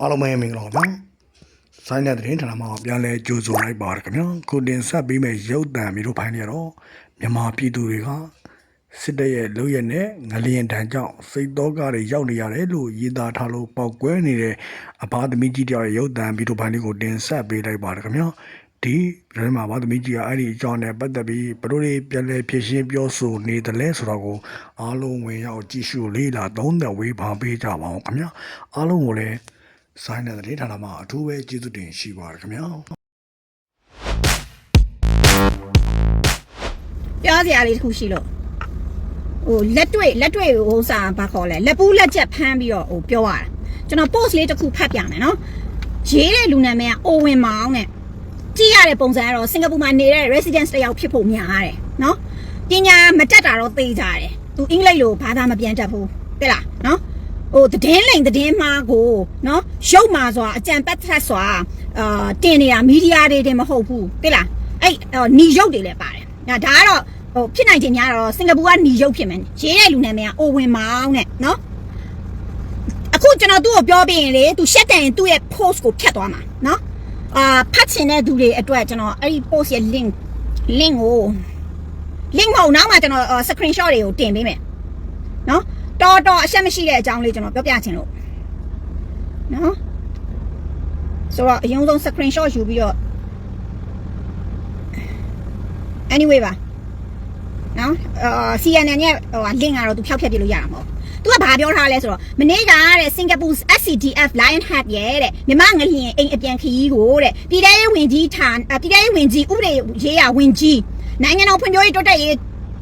အားလုံးပဲမင်္ဂလာပါဗျာဆိုင်းတဲ့သတင်းဌာနမှာပြန်လဲကြိုဆိုလိုက်ပါရခင်ဗျာကိုတင်ဆက်ပေးမဲ့ရုပ်သံမျိုးတို့ဖိုင်းနေရတော့မြန်မာပြည်သူတွေကစစ်တပ်ရဲ့လုပ်ရက်နဲ့ငလျင်တန်းကြောင့်စိတ်တော့ကတွေရောက်နေရတယ်လို့ရေးသားထားလို့ပောက်ကွဲနေတဲ့အဘသမီးကြီးတယောက်ရဲ့ရုပ်သံမျိုးတို့ဖိုင်းလေးကိုတင်ဆက်ပေးလိုက်ပါရခင်ဗျာဒီရမှာဘာသမီးကြီးကအဲ့ဒီအကြောင်းနဲ့ပတ်သက်ပြီးဘယ်လိုတွေပြန်လဲဖြည့်ရှင်းပြောဆိုနေတယ်လဲဆိုတော့ကိုအားလုံးဝင်ရောက်ကြည့်ရှုလေးလာသုံးသက်ဝေးပါပေးကြပါအောင်ခင်ဗျာအားလုံးကိုလည်း ဆိုင်းတဲ့သတင်းဌာနမှာအထူးပဲကျေးဇူးတင်ရှိပါတယ်ခင်ဗျာပြောစရာလေးတစ်ခုရှိလို့ဟိုလက်တွေ့လက်တွေ့ဟိုစာဘာခေါ်လဲလက်ပူးလက်ချက်ဖမ်းပြီးတော့ဟိုပြောရတာကျွန်တော် post လေးတစ်ခုဖတ်ပြမယ်နော်ရေးတဲ့လူနာမည်ကအိုဝင်မောင်တဲ့ကြည့်ရတဲ့ပုံစံကတော့စင်ကာပူမှာနေတဲ့ residence တစ်ယောက်ဖြစ်ဖို့များတယ်နော်ပညာမတက်တာတော့သိကြတယ်သူအင်္ဂလိပ်လိုဘာသာမပြန်တတ်ဘူးတဲ့လားနော် ဟိုတည်င်းလိန်တည်င်းမှာကိုနော်ရုပ်မာစွာအကြံပတ်သက်စွာအာတင်နေတာမီဒီယာတွေတင်မဟုတ်ဘူးတဲ့လားအဲ့နီရုပ်တွေလည်းပါတယ်ဒါဒါကတော့ဟိုဖြစ်နိုင်ခြင်းများတော့စင်ကာပူကနေရုပ်ဖြစ်မယ်ရေးတဲ့လူနာမည်ကအိုဝင်မောင်းတဲ့နော်အခုကျွန်တော်သူ့ကိုပြောပြရင်လေသူရှက်တယ်ရင်သူ့ရဲ့ post ကိုဖြတ်သွားမှာနော်အာဖတ်ချင်တဲ့သူတွေအတွက်ကျွန်တော်အဲ့ဒီ post ရဲ့ link link ကို link မဟုတ်နောက်မှကျွန်တော် screenshot တွေကိုတင်ပေးမယ်နော် တော်တော်အရှက်မရှိတဲ့အကြောင်းလေးကျွန်တော်ပြောပြချင်လို့နော်ဆိုတော့အရင်ဆုံး screenshot ယူပြီးတော့ anyway ပါနော်အာ CNN ရဲ့ဟိုဟာ link ကတော့သူဖျောက်ဖျက်ပြလို့ရတာမဟုတ်သူကဘာပြောထားလဲဆိုတော့မနေ့ကတဲ့စင်ကာပူ SCDF Lion Heart ရဲ့တဲ့မြမငလျင်အိမ်အပြန်ခရီးကိုတဲ့ပြည်ထောင်ရေးဝင်ကြီးဌာနပြည်ထောင်ရေးဝင်ကြီးဥပဒေရေးရာဝင်ကြီးနိုင်ငံတော်ဖွံ့ဖြိုးရေးတိုးတက်ရေး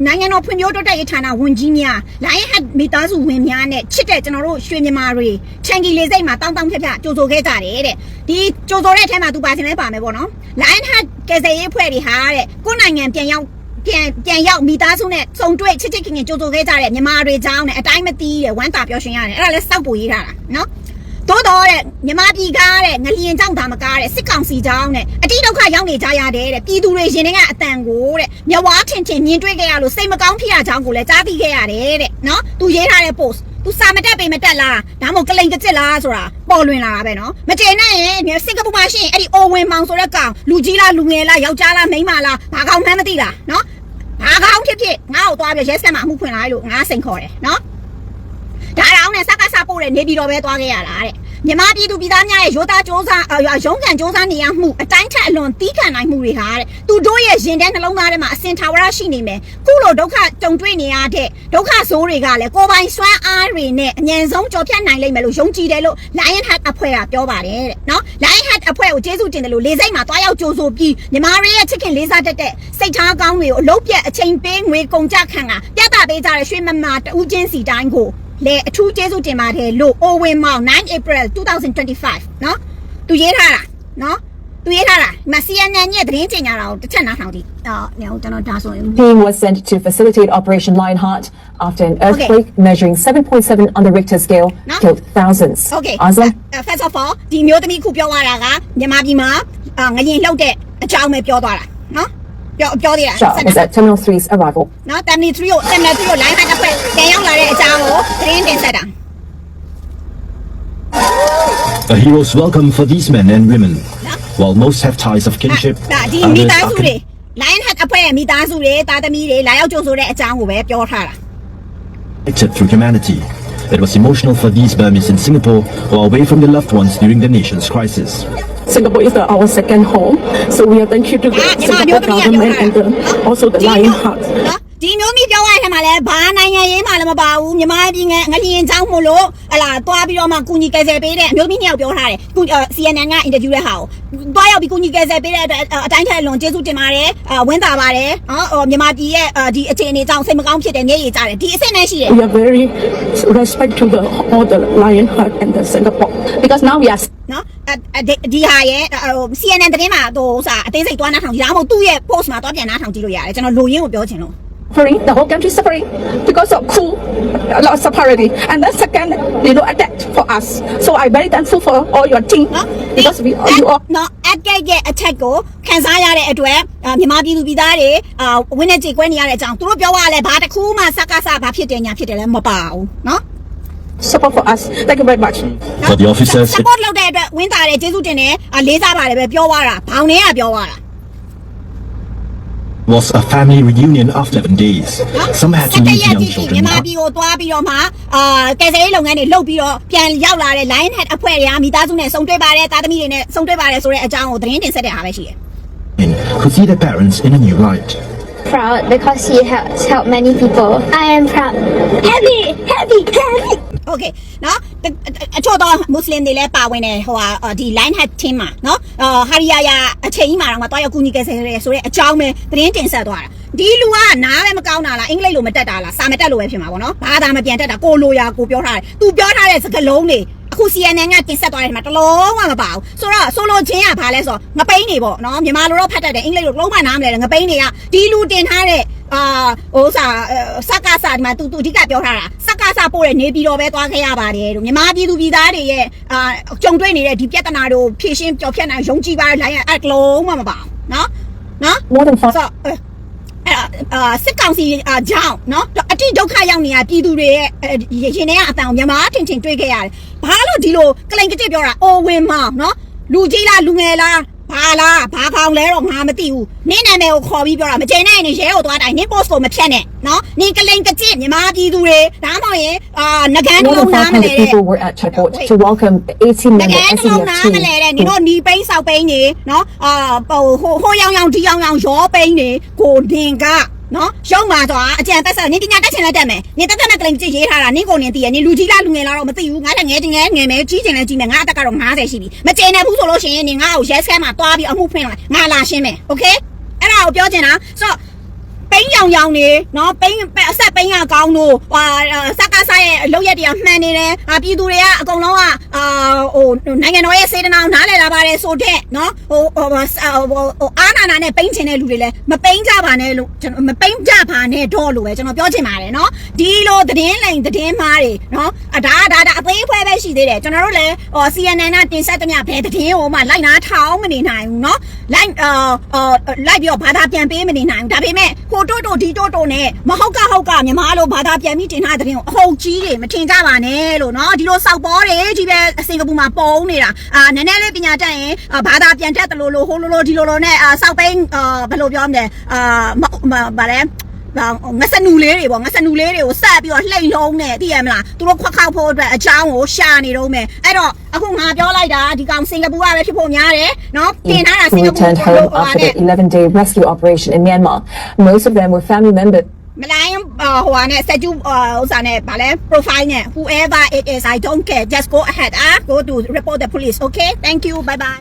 နိုင်ငံတော်ဖွံ့ဖြိုးတိုးတက်ရေးဌာနဝန်ကြီးများ Lion Heart မိသားစုဝင်များနဲ့ချစ်တဲ့ကျွန်တော်တို့ရွှေမြန်မာတွေချန်ကီလေးစိတ်မှာတောင်းတောင်းဖြတ်ဖြတ်ကြိုဆိုခဲ့ကြတယ်တဲ့ဒီကြိုဆိုတဲ့အထက်မှာသူပါခြင်းလဲပါမယ်ပေါ့နော် Lion Heart ကယ်ဆယ်ရေးဖွဲ့တွေဟာတဲ့ကိုယ်နိုင်ငံပြန်ရောက်ပြန်ပြန်ရောက်မိသားစုနဲ့စုံတွေ့ချစ်ချစ်ခင်ခင်ကြိုးကြိုခဲ့ကြတဲ့မြန်မာတွေကြောင်းနဲ့အတိုင်းမသိတဲ့ဝမ်းသာပျော်ရွှင်ရတယ်အဲ့ဒါလဲစောက်ပူရေးထားတာနော် တိုးတော့တဲ့မြန်မာပြည်ကားတဲ့ငလျင်ကြောင့်ဒါမကားတဲ့စစ်ကောင်စီကြောင်းနဲ့အတိဒုက္ခရောက်နေကြရတဲ့တဲ့ပြည်သူတွေရင်ထဲကအတန်ကိုတဲ့မြဝါထင်ထင်မြင်တွေ့ခဲ့ရလို့စိတ်မကောင်းဖြစ်ရကြောင်းကိုလည်းကြားသိခဲ့ရတယ်တဲ့နော်သူရေးထားတဲ့ post သူစာမတက်ပေမတက်လားဒါမှမဟုတ်ကလိန်ကကြစ်လားဆိုတာပေါ်လွင်လာတာပဲနော်မကျေနပ်ရင်စင်ကာပူမှာရှိရင်အဲ့ဒီအိုဝင်မောင်ဆိုတဲ့ကောင်လူကြီးလားလူငယ်လားယောက်ျားလားမိန်းမလားဘာကောင်မှန်းမသိလားနော်ဘာကောင်းဖြစ်ဖြစ်ငါ့ကိုသွားပြီးရဲစက်မှာအမှုဖွင့်လာလို့ငါစိန်ခေါ်တယ်နော် ဒါတောင်နဲ့စကားစားပို့တဲ့နေပြည်တော်ပဲသွားခဲ့ရတာတဲ့မြမပြည်သူပြည်သားများရဲ့ရိုးသားစ조사ရုံးကန်စ조사နေရမှုအတိုင်းထက်အလွန်တီးခံနိုင်မှုတွေဟာတဲ့သူတို့ရဲ့ရင်ထဲနှလုံးသားထဲမှာအစင်ထာဝရရှိနေမယ်ခုလိုဒုက္ခကြုံတွေ့နေရတဲ့ဒုက္ခဆိုးတွေကလည်းကိုယ်ပိုင်စွမ်းအားတွေနဲ့အငြင်းဆုံးကြော်ဖြတ်နိုင်လိမ့်မယ်လို့ယုံကြည်တယ်လို့ Lion Heart အဖွဲ့ကပြောပါတယ်တဲ့နော် Lion Heart အဖွဲ့ကိုကျေးဇူးတင်တယ်လို့လေစိတ်မှာတွားရောက်ကြိုးဆိုပြီးညီမတွေရဲ့ချစ်ခင်လေးစားတတ်တဲ့စိတ်ထားကောင်းတွေကိုအလုတ်ပြက်အချိန်ပေးငွေကုန်ကြခံကပြသပေးကြတဲ့ရွှေမမတူးချင်းစီတိုင်းကို လည်းအထူးကျေးဇူးတင်ပါတယ်လို့အိုဝင်းမောင်9 April 2025နော်သူရေးထားတာနော်သူရေးထားတာမစီယန်နန်ရဲ့သတင်းကြေညာတာကိုတစ်ချက်နားထောင်ကြည့်အော်ကျွန်တော်ဒါဆိုရင် Team was sent to facilitate Operation Lionheart after an earthquake okay. measuring 7.7 on the Richter scale no? killed thousands okay Azam uh, first of all ဒီမျိုးသမီးခုပြောလာတာကမြန်မာပြည်မှာငရင်လှုပ်တဲ့အကြောင်းပဲပြောသွားတာ ပြောပြောသေးတာ Shah was at Terminal 3's arrival. နော်တမ်နီ3ကိုတမ်နီ3ကို line ဟတ်တစ်ဖက်ပြန်ရောက်လာတဲ့အကြောင်းကိုသတင်းတင်ဆက်တာ A hero's welcome for these men and women. While most have ties of kinship, ဒါဒီ others မိ are သားစုတွေ connected line ဟတ်အဖွဲ့ရဲ့မိသားစုတွေတာသမီတွေလာရောက်ကြိုဆိုတဲ့အကြောင်းကိုပဲပြောထားတာ through humanity. that was emotional for these Burmese in Singapore who are away from their loved ones during the nation's crisis. Singapore is the, our second home, so we are thankful to the Singapore government and the, also the Lion Heart. နော်ဒီမျိုးမိပြောရတဲ့မှာလဲဘာနိုင်ငံရေးမှလည်းမပါဘူးမြန်မာပြည်ငယ်ငလျင်ချောင်းမို့လို့ဟလာသွားပြီးတော့မှကုညီကယ်ဆယ်ပေးတဲ့အမျိုးသမီးနှစ်ယောက်ပြောထားတယ်ကု CNN ကအင်တာဗျူးတဲ့ဟာကိုသွားရောက်ပြီးကုညီကယ်ဆယ်ပေးတဲ့အတွက်အတိုင်းထက်လွန်ကျေးဇူးတင်ပါတယ်အဝင်းတာပါတယ်နော်ဟိုမြန်မာပြည်ရဲ့ဒီအခြေအနေကြောင့်စိတ်မကောင်းဖြစ်တယ်မျက်ရည်ကျတယ်ဒီအစ်စ်နဲ့ရှိတယ် We are very respect to the all the Lion Heart and the Singapore because now we are နော်ဒီဟာရဲ့ဟို CNN သတင်းမှာဟိုစာအသေးစိတ်သွားနားထောင်ကြည့်ဒါမှမဟုတ်သူ့ရဲ့ post မှာသွားပြန်နားထောင်ကြည့်လို့ရတယ်ကျွန်တော်လိုရင်းကိုပြောချင်လို့ suffering, the whole country suffering because of coup, a lot of separately. And then second, you know, attack for us. So I'm very thankful for all your team နော် because we all you all နော် attack ရဲ့ attack ကိုခံစားရတဲ့အတွက်အာမြန်မာပြည်သူပြည်သားတွေအာဝင်းနေကြေကွဲနေရတဲ့အကြောင်းသူတို့ပြောရလဲဘာတစ်ခုမှစကားစဘာဖြစ်တယ်ညာဖြစ်တယ်လဲမပါဘူးနော် support for us. Thank you very much. For the officers, it support လုပ်တဲ့အတွက်ဝင်းတာတယ်ကျေးဇူးတင်တယ်အလေးစားပါတယ်ပဲပြောသွားတာဘောင်ထဲကပြောသွားတာ was a family reunion after 11 days. Some had to စက်တ leave ရက် young ကြီး children မြန်မာ behind. ပြည်ကိုသွားပြီးတော့မှအာကယ်ဆယ်ရေးလုပ်ငန်းတွေလုပ်ပြီးတော့ပြန်ရောက်လာတဲ့ line head အဖွဲ့တွေကမိသားစုနဲ့ဆုံတွေ့ပါတယ်တာသမီတွေနဲ့ဆုံတွေ့ပါတယ်ဆိုတဲ့အကြောင်းကိုသတင်းတင်ဆက်တဲ့အားပဲရှိတယ် could see their parents in a new light. proud because he has helped many people. I am proud. Happy, happy, happy. ။ Okay နော်တအချို့တော့မွတ်စလင်တွေလည်းပါဝင်တယ်ဟိုဟာအာဒီ line head team မှာနော်အာဟာရီယာယာအချိန်ကြီးမှာတော့ငါတွားရောက်ကူညီကယ်ဆယ်ရဲဆိုတဲ့အကြောင်းပဲသတင်းတင်ဆက်သွားတာ။ဒီလူကနားပဲမကောင်းတာလားအင်္ဂလိပ်လိုမတက်တာလားစာမတက်လို့ပဲဖြစ်မှာပေါ့နော်။ဘာသာမပြန်တက်တာကိုလိုရာကိုပြောထားတယ်။ तू ပြောထားတဲ့စကားလုံးတွေအခု CNN ကတင်ဆက်သွားတဲ့မှာတလုံးမှမပါဘူးဆိုတော့ဆိုလိုချင်းကဘာလဲဆိုတော့ငပိန်းနေပေါ့နော်မြန်မာလိုတော့ဖတ်တတ်တယ်အင်္ဂလိပ်လိုလုံးဝနားမလဲတယ်ငပိန်းတွေကဒီလူတင်ထားတဲ့ အာဟိုစာစက္ကစာဒီမှာ तू तू အဓိကပြောထားတာစက္ကစာပို့တဲ့နေပြည်တော်ပဲသွားခဲ့ရပါတယ်လို့မြန်မာပြည်သူပြည်သားတွေရဲ့အာကြုံတွေ့နေတဲ့ဒီပြဿနာတို့ဖြည့်ရှင်းကြော်ဖြတ်နိုင်ယုံကြည်ပါလိုင်းရအဲ့လုံးမှမပါဘူးနော်နော် More than five ဆိုတော့အဲ့အာစစ်ကောင်စီအကြောင်းเนาะအတိဒုက္ခရောက်နေတာပြည်သူတွေရဲ့ရင်ထဲကအတန်ကိုမြန်မာထင်ထင်တွေ့ခဲ့ရတယ်။ဘာလို့ဒီလိုကလိန်ကတစ်ပြောတာအိုဝင်မောင်เนาะလူကြီးလားလူငယ်လား ဘာလားဘာကောင်လဲတော့ငါမသိဘူးနင်းနာမည်ကိုခေါ်ပြီးပြောတာမကျေနပ်ရင်ရဲကိုသွားတိုင်းနင်း post ကိုမဖြတ်နဲ့နော်နင်းကလိန်ကကြစ်မြမပြည်သူတွေဒါမှမဟုတ်ရင်အာငကန်းတို့နားမလဲတဲ့ people were at checkpoint to welcome 18 member ငကန်းတို့နားမလဲတဲ့နင်တို့နီးပိန်းဆောက်ပိန်းနေနော်အာဟိုဟိုရောင်ရောင်ဒီရောင်ရောင်ရောပိန်းနေကိုနင်က နော်ရုံမာသွားအကြံတက်ဆက်နင်ပညာတက်ချင်လက်တက်မယ်နင်တက်တက်နဲ့ကလိန်ကြည့်ရေးထားတာနင်ကိုနင်တည်ရနင်လူကြီးလားလူငယ်လားတော့မသိဘူးငါတက်ငယ်တင်ငယ်ငယ်မယ်ကြီးချင်လဲကြီးမယ်ငါအတက်ကတော့90ရှိပြီမကျင်နေဘူးဆိုလို့ရှိရင်နင်ငါ့ကိုရဲစခန်းမှာတွားပြီးအမှုဖွင့်လာငါလာရှင်းမယ်โอเคအဲ့ဒါကိုပြောချင်တာဆိုတော့ပိန်းရောင်ရောင်နေနော်ပိန်းအဆက်ပိန်းကကောင်းတို့ဟာစက်က က ဆရဲ့အလုပ်ရက်တွေကမှန်နေတယ်အာပြည်သူတွေကအကုန်လုံးကအာဟိုနိုင်ငံတော်ရဲ့စေတနာကိုနားလည်လာပါတယ်ဆိုတဲ့နော်ဟိုဟိုဟိုအာနာနာနဲ့ပိန်းချင်တဲ့လူတွေလည်းမပိန်းကြပါနဲ့လို့ကျွန်တော်မပိန်းကြပါနဲ့တော့လို့ပဲကျွန်တော်ပြောချင်ပါတယ်နော်ဒီလိုသတင်းလိန်သတင်းမားတွေနော်အဒါဒါဒါအသေးဖွဲပဲရှိသေးတယ်ကျွန်တော်တို့လည်းဟို CNN ကတင်ဆက်သမျှဘယ်သတင်းဟိုမှလိုက်နာထောင်းမနေနိုင်ဘူးနော်လိုက်အာလိုက်ပြီးတော့ဘာသာပြန်ပေးမနေနိုင်ဘူးဒါပေမဲ့ဟိုတိုးတိုးဒီတိုးတိုးနဲ့မဟုတ်ကဟုတ်ကမြန်မာလိုဘာသာပြန်ပြီးတင်ထားတဲ့သတင်းကိုအဟုတ်ကြီးတွေမထင်ကြပါနဲ့လို့နော်ဒီလိုစောက်ပေါ်တွေကြီးပဲစင်ကာပူမှာပုံနေတာအာနည်းနည်းလေးပညာတတ်ရင်ဘာသာပြန်တတ်တယ်လို့လို့ဟိုလိုလိုဒီလိုလိုနဲ့အာစောက်ပိန်းအာဘယ်လိုပြောမလဲအာဗာလဲငါစနူလေးတွေပေါ့ငါစနူလေးတွေကိုဆက်ပြီးတော့လှိမ့်လုံးနဲ့သိရမလားသူတို့ခွက်ခောက်ဖို့အတွက်အချောင်းကိုရှာနေတော့မယ်အဲ့တော့အခုငါပြောလိုက်တာဒီကောင်စင်ကာပူကပဲဖြစ်ဖို့များတယ်နော်တင်ထားတာစင်ကာပူ returned home after the 11 day rescue operation in Myanmar. Most of them were family members. မလိုင်းဟိုဟာနဲ့စက်ကျူဥစ္စာနဲ့ဗာလဲ profile နဲ့ whoever it is I don't care just go ahead ah go to report the police okay thank you bye bye